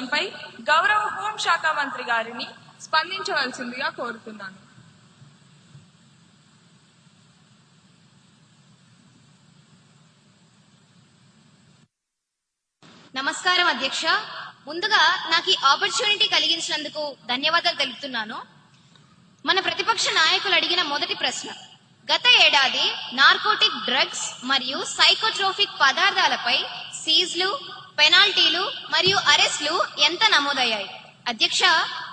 పై గౌరవ హోంశాఖ మంత్రి గారిని స్పందించవలసిందిగా కోరుతున్నాను. నమస్కారం అధ్యక్ష. ముందుగా నాకు ఈ ఆపర్చునిటీ కలిగించినందుకు ధన్యవాదాలు తెలుపుతున్నాను. మన ప్రతిపక్ష నాయకులు అడిగిన మొదటి ప్రశ్న. గత ఏడాది నార్కోటిక్ డ్రగ్స్ మరియు సైకోట్రోఫిక్ పదార్థాలపై సీజ్లు పెనాల్టీలు మరియు అరెస్ట్లు ఎంత నమోదయ్యాయి? అధ్యక్ష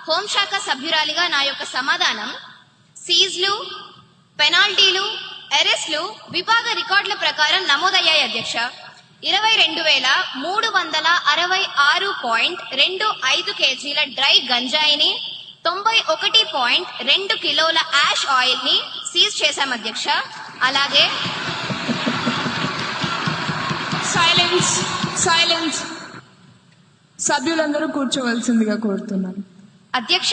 హోంశాఖ సభ్యురాలిగా నా యొక్క సమాధానం సీజ్లు పెనాల్టీలు అరెస్ట్లు విభాగ రికార్డుల ప్రకారం నమోదయ్యాయి అధ్యక్ష. ఇరవై రెండు వేల మూడు వందల అరవై ఆరు పాయింట్ రెండు ఐదు కేజీల డ్రై గంజాయిని తొంభై ఒకటి పాయింట్ రెండు కిలోల యాష్ ఆయిల్ని సీజ్ చేశాం అధ్యక్ష. అలాగే సైలెన్స్ సైలెన్స్ సభ్యులందరూ కూర్చోవలసిందిగా కోరుతున్నాను. అధ్యక్ష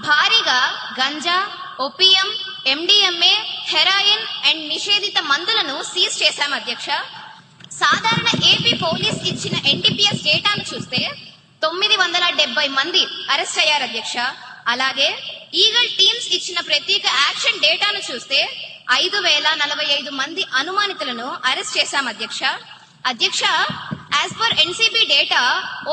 భారీగా ganja opium MDMA heroin and నిషేధిత మందులను సీజ్ చేశాం అధ్యక్ష. సాధారణ ఏపీ పోలీస్ ఇచ్చిన ఎన్టీపీఎస్ డేటాను చూస్తే తొమ్మిది వందల డెబ్బై మంది అరెస్ట్ అయ్యారు అధ్యక్ష. అలాగే ఈగల్ టీమ్స్ ఇచ్చిన ప్రత్యేక యాక్షన్ డేటాను చూస్తే ఐదు వేల నలభై ఐదు మంది అనుమానితులను అరెస్ట్ చేశాం అధ్యక్ష. అధ్యక్ష as per NCB data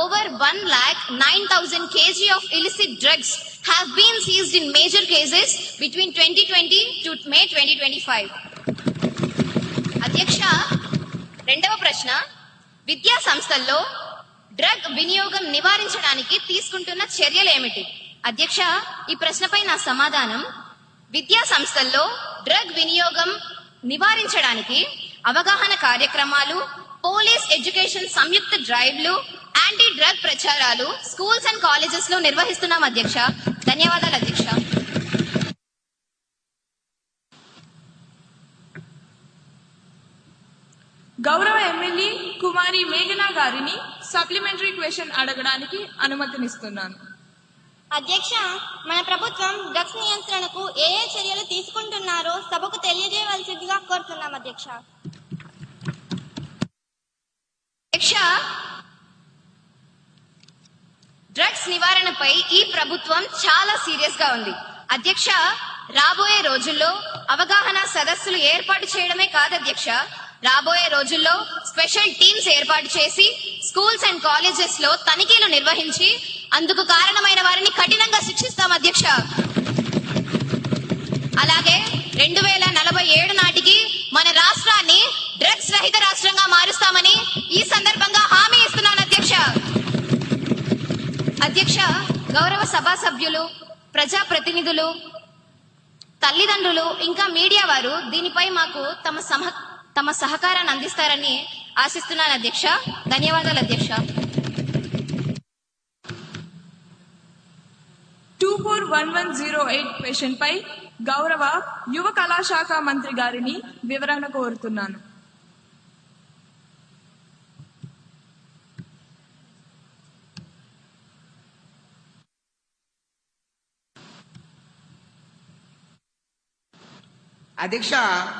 over one lakh nine thousand kg of illicit drugs have been seized in major cases between twenty twenty two May twenty twenty five అధ్యక్ష రెండవ ప్రశ్న. విద్యా సంస్థల్లో డ్రగ్ వినియోగం నివారించడానికి తీసుకుంటున్న చర్యలు ఏమిటి? అధ్యక్ష ఈ ప్రశ్నపై నా సమాధానం. విద్యా సంస్థల్లో డ్రగ్ వినియోగం నివారించడానికి అవగాహన కార్యక్రమాలు పోలీస్ ఎడ్యుకేషన్ సంయుక్త డ్రైవ్లు యాంటీ డ్రగ్ ప్రచారాలు స్కూల్స్ అండ్ కాలేజెస్లో నిర్వహిస్తున్నాం అధ్యక్ష. ధన్యవాదాలు అధ్యక్ష. గౌరవ ఎమ్మెల్యే కుమారి మేఘనా గారిని సప్లిమెంటరీ క్వశ్చన్ అడగడానికి అనుమతినిస్తున్నాను. అధ్యక్ష మన ప్రభుత్వం డ్రగ్స్ నియంత్రణకు ఏ ఏ చర్యలు తీసుకుంటున్నారో సభకు తెలియజేయవలసిందిగా కోరుతున్నాం అధ్యక్ష. అధ్యక్ష డ్రగ్స్ నివారణపై ఈ ప్రభుత్వం చాలా సీరియస్గా ఉంది. అధ్యక్ష రాబోయే రోజుల్లో అవగాహన సదస్సులు ఏర్పాటు చేయడమే కాదు అధ్యక్ష. రాబోయే రోజుల్లో స్పెషల్ టీమ్స్ ఏర్పాటు చేసి స్కూల్స్ అండ్ కాలేజెస్లో తనిఖీలు నిర్వహించి అందుకు కారణమైన వారిని కఠినంగా శిక్షిస్తాం అధ్యక్ష. అలాగే రెండు వేల నలభై ఏడు నాటికి మన రాష్ట్రాన్ని డ్రగ్స్ రహిత రాష్ట్రంగా మారుస్తామని ఈ సందర్భంగా హామీ ఇస్తున్నాను అధ్యక్ష. అధ్యక్ష గౌరవ సభా సభ్యులు ప్రజా ప్రతినిధులు తల్లిదండ్రులు ఇంకా మీడియా వారు దీనిపై మాకు తమ సమ తమ సహకారాన్ని అందిస్తారని ఆశిస్తున్నాను అధ్యక్ష. ధన్యవాదాలు అధ్యక్ష. Two four one one zero eight patient పై గౌరవ యువ కళాశాఖ మంత్రి గారిని వివరణ కోరుతున్నాను. అధ్యక్ష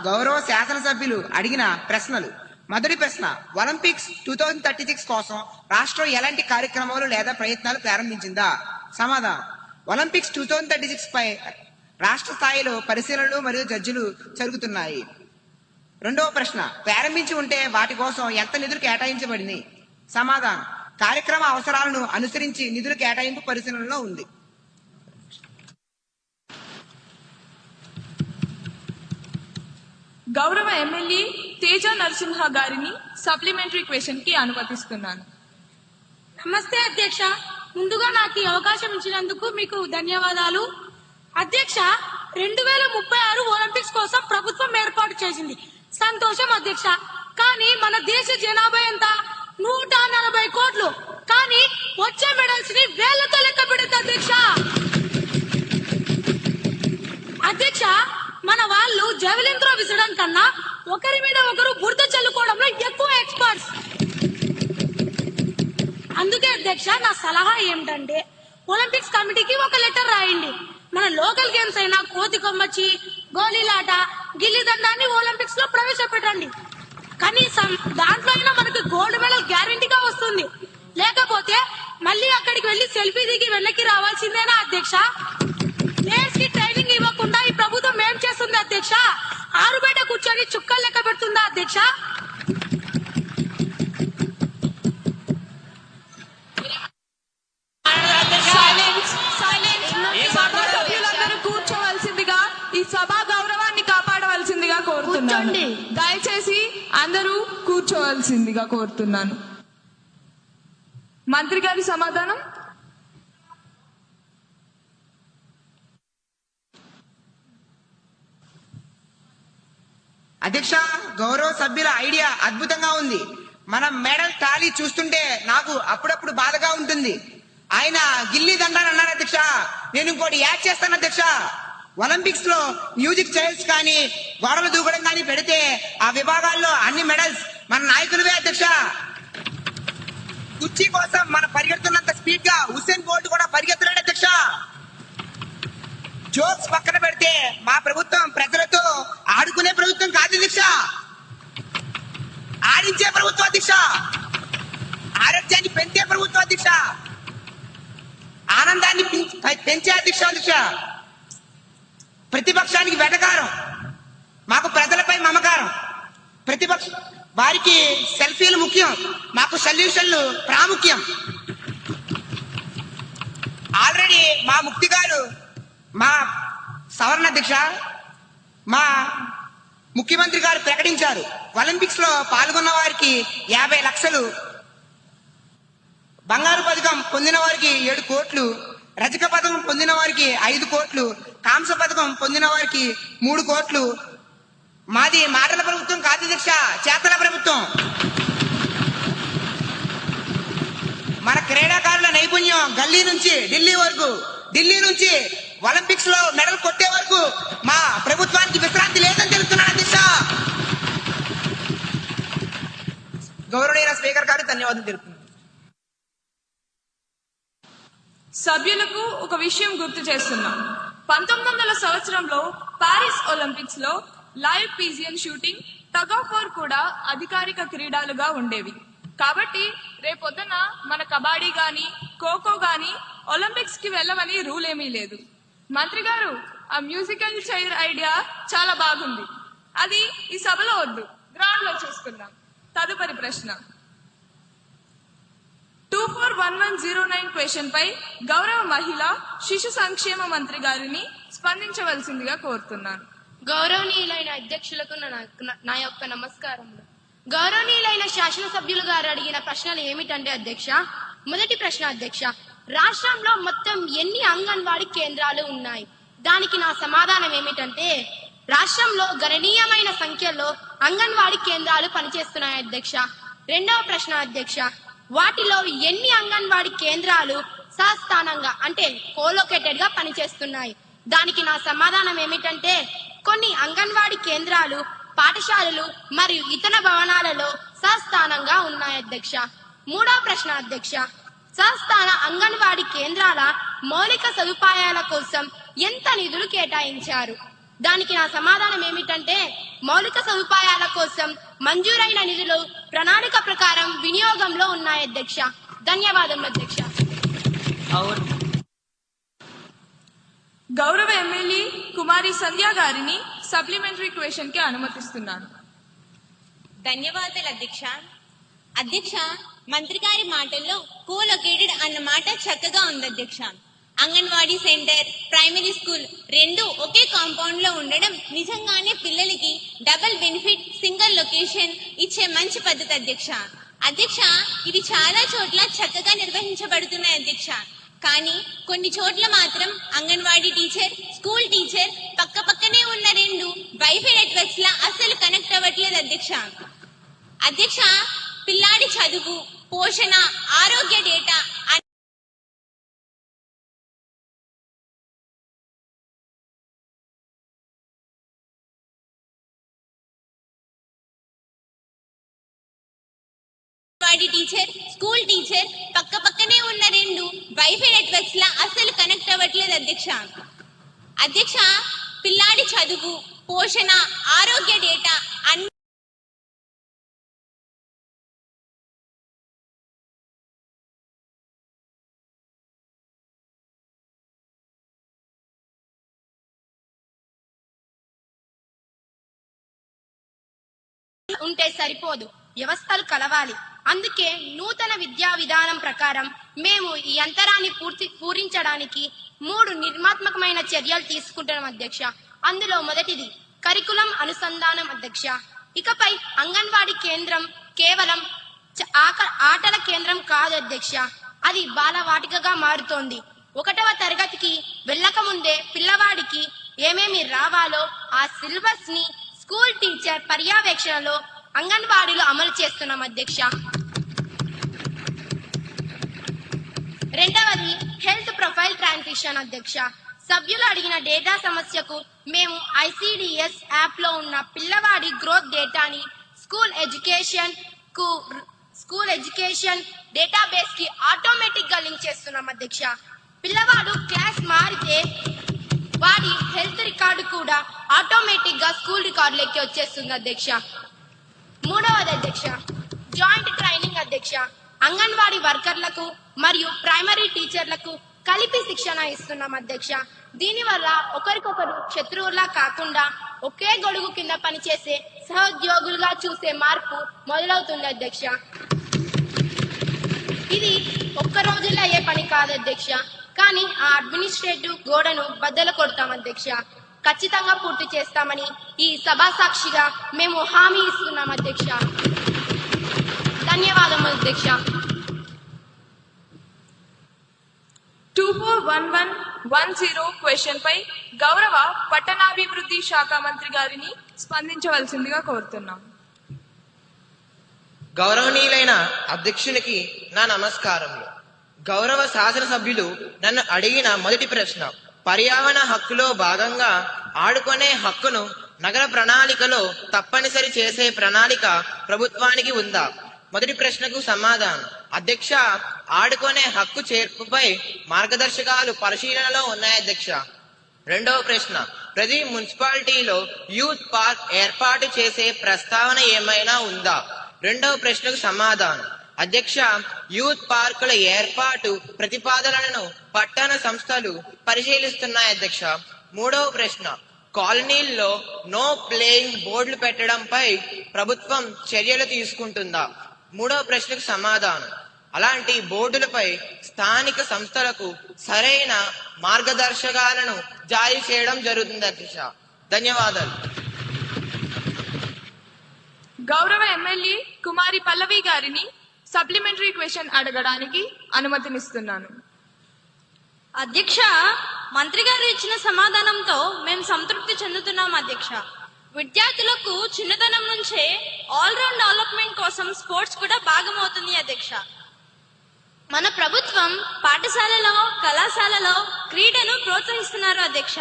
గౌరవ శాసనసభ్యులు అడిగిన ప్రశ్నలు. మొదటి ప్రశ్న Olympics two thousand thirty six కోసం రాష్ట్రం ఎలాంటి కార్యక్రమాలు లేదా ప్రయత్నాలు ప్రారంభించిందా? సమాధానం Olympics two thousand thirty six పై రాష్ట్ర స్థాయిలో పరిశీలనలు మరియు జడ్జిలు జరుగుతున్నాయి. రెండవ ప్రశ్న ప్రారంభించి ఉంటే వాటి కోసం ఎంత నిధులు కేటాయించబడింది సమాధానం కార్యక్రమ అవసరాలను అనుసరించి నిధులు కేటాయింపు పరిశీలనలో ఉంది. గౌరవ ఎమ్మెల్యే తేజ నరసింహ గారిని సప్లిమెంటరీ క్వశ్చన్కి అనుమతిస్తున్నాను. నమస్తే అధ్యక్ష. ముందుగా నాకు ఈ అవకాశం ఇచ్చినందుకు మీకు ధన్యవాదాలు. అధ్యక్ష రెండు వేల ముప్పై ఆరు ఒలింపిక్స్ కోసం ప్రభుత్వం ఏర్పాటు చేసింది. సంతోషం అధ్యక్ష. కానీ మన దేశ జనాభా ఎంత? నూట నలభై కోట్లు. కానీ వచ్చే మెడల్స్ని వేళ్ళతో లెక్క పెడుతుంది అధ్యక్ష. అధ్యక్ష మన వాళ్ళు జవలిన్ త్రో విసడం కన్నా ఒకరి మీద ఒకరు బురద చల్లుకోవడంలో ఎక్కువ ఎక్స్పర్ట్స్ అందుకే అధ్యక్ష నా సలహా ఏమిటంటే ఒలింపిక్స్ కమిటీకి ఒక లెటర్ రాయండి. మన లోకల్ గేమ్స్ అయినా కోతి కొమ్మచ్చి గోళీలాట గిల్లిదండాన్ని ఒలింపిక్స్లో ప్రవేశపెట్టండి. కనీసం దాంట్లో అయినా మనకి గోల్డ్ మెడల్ గ్యారంటీగా వస్తుంది. లేకపోతే మళ్ళీ అక్కడికి వెళ్ళి సెల్ఫీ దిగి వెనక్కి రావాల్సిందేనా అధ్యక్ష? అధ్యక్ష? ఆరు బయట కూర్చొని చుక్కలు లెక్క పెడుతుందా అధ్యక్ష? సభ్యులందరూ కూర్చోవలసిందిగా ఈ సభా గౌరవాన్ని కాపాడవలసిందిగా కోరుతున్నాను. కూర్చోండి. దయచేసి అందరూ కూర్చోవలసిందిగా కోరుతున్నాను. మంత్రి గారి సమాధానం? అధ్యక్ష గౌరవ సభ్యుల ఐడియా అద్భుతంగా ఉంది. మన మెడల్ టాలీ చూస్తుంటే నాకు అప్పుడప్పుడు బాధగా ఉంటుంది. ఆయన గిల్లీ దండాన్ని అన్నారు అధ్యక్ష. నేను ఇంకోటి యాడ్ చేస్తాను అధ్యక్ష. ఒలింపిక్స్లో మ్యూజిక్ చైర్స్ కానీ గోడలు దూకడం కానీ పెడితే ఆ విభాగాల్లో అన్ని మెడల్స్ మన నాయకులవే అధ్యక్ష. కుర్చీ కోసం మన పరిగెడుతున్నంత స్పీడ్గా హుసేన్ బోల్ట్ కూడా పరిగెత్తలేడు అధ్యక్ష. జోక్స్ పక్కన పెడితే మా ప్రభుత్వం ప్రజలతో ఆడుకునే ప్రభుత్వం కాదు దీక్ష. ఆడించే ప్రభుత్వ దీక్ష. ఆరోగ్యాన్ని పెంచే ప్రభుత్వ దీక్ష. ఆనందాన్ని పెంచే దీక్ష దీక్ష. ప్రతిపక్షానికి వెటకారం. మాకు ప్రజలపై మమకారం. ప్రతిపక్ష వారికి సెల్ఫీలు ముఖ్యం. మాకు సొల్యూషన్లు ప్రాముఖ్యం. ఆల్రెడీ మా ముక్తి గారు మా సవరణ దీక్ష మా ముఖ్యమంత్రి గారు ప్రకటించారు. ఒలింపిక్స్లో పాల్గొన్న వారికి యాభై లక్షలు బంగారు పథకం పొందిన వారికి ఏడు కోట్లు రజక పథకం పొందిన వారికి ఐదు కోట్లు కాంస పథకం పొందిన వారికి మూడు కోట్లు. మాది మాటల ప్రభుత్వం కాదు దీక్ష చేతల ప్రభుత్వం. మన క్రీడాకారుల నైపుణ్యం గల్లీ నుంచి ఢిల్లీ వరకు ఢిల్లీ నుంచి ఒలింపిక్స్లో మెడల్ కొట్టే వరకు మా ప్రభుత్వానికి విశ్రాంతి లేదని తెలుస్తున్నాను అధ్యక్ష గౌరవనీయ స్పీకర్ గారు ధన్యవాదాలు తెలుపుతున్నాను. సభ్యులకు ఒక విషయం గుర్తు చేస్తున్నాం. పంతొమ్మిది వందల సంవత్సరంలో పారిస్ ఒలింపిక్స్లో live pigeon shooting tug of war కూడా అధికారిక క్రీడలుగా ఉండేవి. కాబట్టి రేపొద్దున మన కబడ్డీ గాని ఖోఖో గాని ఒలింపిక్స్కి వెళ్ళమని రూల్ ఏమీ లేదు. మంత్రి గారు ఆ మ్యూజికల్ చైర్ ఐడియా చాలా బాగుంది. అది ఈ సభలో వద్దు. గ్రౌండ్లో చూసుకుందాం. తదుపరి ప్రశ్న. Two four one one zero nine question పై గౌరవ మహిళ శిశు సంక్షేమ మంత్రి గారిని స్పందించవలసిందిగా కోరుతున్నాను. గౌరవనీయులైన అధ్యక్షులకు నా నా యొక్క నమస్కారములు. గౌరవనీయులైన శాసనసభ్యులు గారు అడిగిన ప్రశ్నలు ఏమిటంటే అధ్యక్ష మొదటి ప్రశ్న అధ్యక్ష రాష్ట్రంలో మొత్తం ఎన్ని అంగన్వాడీ కేంద్రాలు ఉన్నాయి? దానికి నా సమాధానం ఏమిటంటే రాష్ట్రంలో గణనీయమైన సంఖ్యలో అంగన్వాడీ కేంద్రాలు పనిచేస్తున్నాయి అధ్యక్ష. రెండవ ప్రశ్న అధ్యక్ష వాటిలో ఎన్ని అంగన్వాడీ కేంద్రాలు సస్థానంగా అంటే కోలోకేటెడ్గా పనిచేస్తున్నాయి? దానికి నా సమాధానం ఏమిటంటే కొన్ని అంగన్వాడీ కేంద్రాలు పాఠశాలలు మరియు ఇతర భవనాలలో సస్థానంగా ఉన్నాయి అధ్యక్ష. మూడవ ప్రశ్న అధ్యక్ష సస్థాన అంగన్వాడీ కేంద్రాల మౌలిక సదుపాయాల కోసం ఎంత నిధులు కేటాయించారు? దానికి నా సమాధానం ఏమిటంటే మౌలిక సదుపాయాల కోసం మంజూరైన నిధులు ప్రణాళిక ప్రకారం వినియోగంలో ఉన్నాయి అధ్యక్ష. ధన్యవాదములు అధ్యక్ష. గౌరవ ఎమ్మెల్యే కుమారి సంధ్య గారిని సప్లిమెంటరీ క్వశ్చన్కి అనుమతిస్తున్నాను. ధన్యవాదాలు అధ్యక్ష. అధ్యక్ష మంత్రి గారి మాటల్లో కోలొకేటెడ్ అన్న మాట చక్కగా ఉంది అధ్యక్ష. అంగన్వాడీ సెంటర్ ప్రైమరీ స్కూల్ రెండు ఒకే కాంపౌండ్లో ఉండడం నిజంగానే పిల్లలకి డబుల్ బెనిఫిట్ సింగిల్ లొకేషన్ ఇచ్చే మంచి పద్ధతి అధ్యక్ష. అధ్యక్ష ఇవి చాలా చోట్ల చక్కగా నిర్వహించబడుతున్నాయి అధ్యక్ష. కానీ కొన్ని చోట్ల మాత్రం అంగన్వాడీ టీచర్ స్కూల్ టీచర్ పక్క పక్కనే ఉన్న రెండు వైఫై నెట్వర్క్స్ లా అస్సలు కనెక్ట్ అవ్వట్లేదు అధ్యక్ష. అధ్యక్ష పిల్లాడి చదువు పోషణ ఆరోగ్య డేటా టీచర్ స్కూల్ టీచర్ పక్క పక్కనే ఉన్న రెండు వైఫై నెట్వర్క్స్ లా అసలు కనెక్ట్ అవ్వట్లేదు అధ్యక్ష. అధ్యక్ష పిల్లాడి చదువు పోషణ ఆరోగ్య డేటా అన్ని ఉంటే సరిపోదు. వ్యవస్థలు కలవాలి. అందుకే నూతన విద్యా విధానం ప్రకారం మేము ఈ అంతరాన్ని పూర్తి పూరించడానికి మూడు నిర్మాత్మకమైన చర్యలు తీసుకుంటున్నాం అధ్యక్ష. అందులో మొదటిది కరికులం అనుసంధానం అధ్యక్ష. ఇకపై అంగన్వాడీ కేంద్రం కేవలం చ- ఆక- ఆటల కేంద్రం కాదు అధ్యక్ష. అది బాలవాటికగా మారుతోంది. ఒకటవ తరగతికి వెళ్ళక ముందే పిల్లవాడికి ఏమేమి రావాలో ఆ సిలబస్ని స్కూల్ టీచర్ పర్యవేక్షణలో అంగన్వాడీలో అమలు చేస్తున్నాం అధ్యక్ష. రెండవది హెల్త్ ప్రొఫైల్ ట్రాన్సిషన్ అధ్యక్ష. సభ్యులు అడిగిన డేటా సమస్యకు మేము ఐసిడిఎస్ యాప్లో ఉన్న పిల్లవాడి గ్రోత్ డేటాని స్కూల్ ఎడ్యుకేషన్కు స్కూల్ ఎడ్యుకేషన్ డేటాబేస్కి ఆటోమేటిక్గా లింక్ చేస్తున్నాం అధ్యక్ష. పిల్లవాడు క్లాస్ మారితే వాడి హెల్త్ రికార్డు కూడా ఆటోమేటిక్గా స్కూల్ రికార్డులోకి వచ్చేస్తుంది అధ్యక్ష. మూడవది అధ్యక్ష. జాయింట్ ట్రైనింగ్ అధ్యక్ష. అంగన్వాడీ వర్కర్లకు మరియు ప్రైమరీ టీచర్లకు కలిపి శిక్షణ ఇస్తున్నాం అధ్యక్ష. దీనివల్ల ఒకరికొకరు శత్రువులా కాకుండా ఒకే గొడుగు కింద పనిచేసే సహోద్యోగులుగా చూసే మార్పు మొదలవుతుంది అధ్యక్ష. ఇది ఒక్క రోజుల్లో అయ్యే పని కాదు అధ్యక్ష. కానీ ఆ అడ్మినిస్ట్రేటివ్ గోడను బద్దలు కొడతాం అధ్యక్ష. ఖచ్చితంగా పూర్తి చేస్తామని ఈ సభా సాక్షిగా మేము హామీ ఇస్తున్నాం అధ్యక్ష. ధన్యవాదములు అధ్యక్ష. Two four one one one zero question పై గౌరవ పట్టణాభివృద్ధి శాఖ మంత్రి గారిని స్పందించవలసిందిగా కోరుతున్నాం. గౌరవనీయులైన అధ్యక్షునికి నా నమస్కారములు. గౌరవ శాసనసభ్యులు నన్ను అడిగిన మొదటి ప్రశ్న పర్యావరణ హక్కులో భాగంగా ఆడుకునే హక్కును నగర ప్రణాళికలో తప్పనిసరి చేసే ప్రణాళిక ప్రభుత్వానికి ఉందా? మొదటి ప్రశ్నకు సమాధానం. అధ్యక్ష ఆడుకునే హక్కు చేర్పుపై మార్గదర్శకాలు పరిశీలనలో ఉన్నాయి అధ్యక్ష? రెండవ ప్రశ్న. ప్రతి మున్సిపాలిటీలో యూత్ పార్క్ ఏర్పాటు చేసే ప్రస్తావన ఏమైనా ఉందా? రెండవ ప్రశ్నకు సమాధానం. అధ్యక్ష యూత్ పార్కుల ఏర్పాటు ప్రతిపాదనలను పట్టణ సంస్థలు పరిశీలిస్తున్నాయి అధ్యక్ష. మూడవ ప్రశ్న కాలనీల్లో నో ప్లేయింగ్ బోర్డులు పెట్టడంపై ప్రభుత్వం చర్యలు తీసుకుంటుందా? మూడవ ప్రశ్నకు సమాధానం అలాంటి బోర్డులపై స్థానిక సంస్థలకు సరైన మార్గదర్శకాలను జారీ చేయడం జరుగుతుంది అధ్యక్ష. ధన్యవాదాలు. గౌరవ ఎమ్మెల్యే కుమారి పల్లవి గారిని సప్లిమెంటరీ క్వశ్చన్ అడగడానికి అనుమతినిస్తున్నాను. అధ్యక్ష మంత్రి గారు ఇచ్చిన సమాధానంతో మేము సంతృప్తి చెందుతున్నాం అధ్యక్ష. విద్యార్థులకు చిన్నతనం నుంచే ఆల్ రౌండ్ డెవలప్మెంట్ కోసం స్పోర్ట్స్ కూడా భాగమవుతుంది అధ్యక్ష. మన ప్రభుత్వం పాఠశాలలో కళాశాలలో క్రీడను ప్రోత్సహిస్తున్నారు అధ్యక్ష.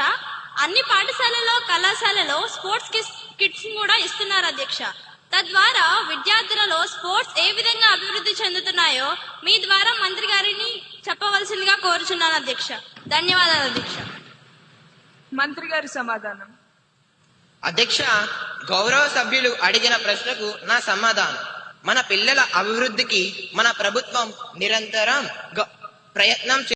అన్ని పాఠశాలలో కళాశాలలో స్పోర్ట్స్ కిట్స్ కూడా ఇస్తున్నారు అధ్యక్ష. తద్వారా విద్యార్థులలో స్పోర్ట్స్ ఏ విధంగా అభివృద్ధి చెందుతున్నాయో మీ ద్వారా మంత్రి గారిని చెప్పవలసిందిగా కోరుచున్నాను అధ్యక్ష. ధన్యవాదాలు అధ్యక్ష. మంత్రి గారి సమాధానం. అధ్యక్ష గౌరవ సభ్యులు అడిగిన ప్రశ్నకు నా సమాధానం. మన పిల్లల అభివృద్ధికి మన ప్రభుత్వం నిరంతరం ప్రయత్నం